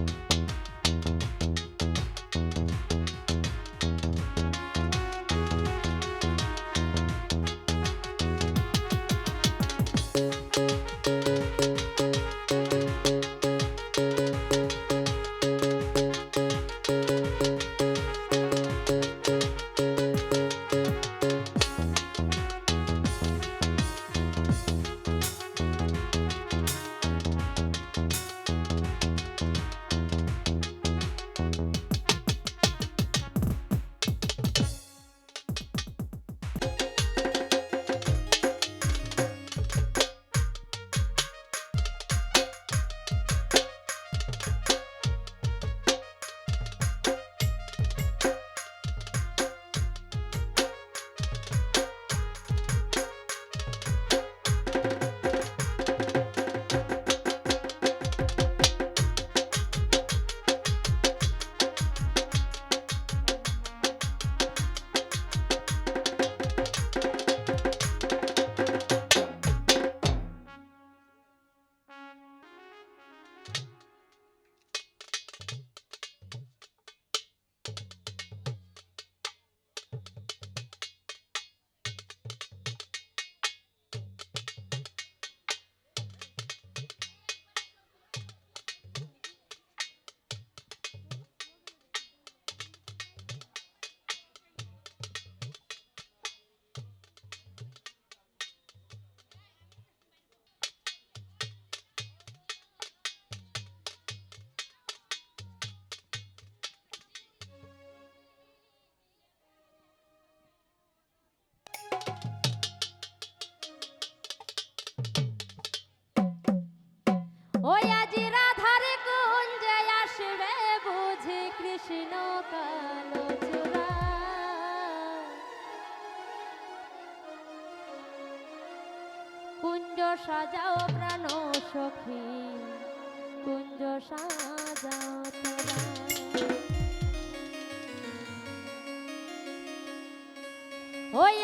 うんうんうんうん。সাজাও প্রাণ সখী। কুঞ্জ সাজাও তোরা। ওই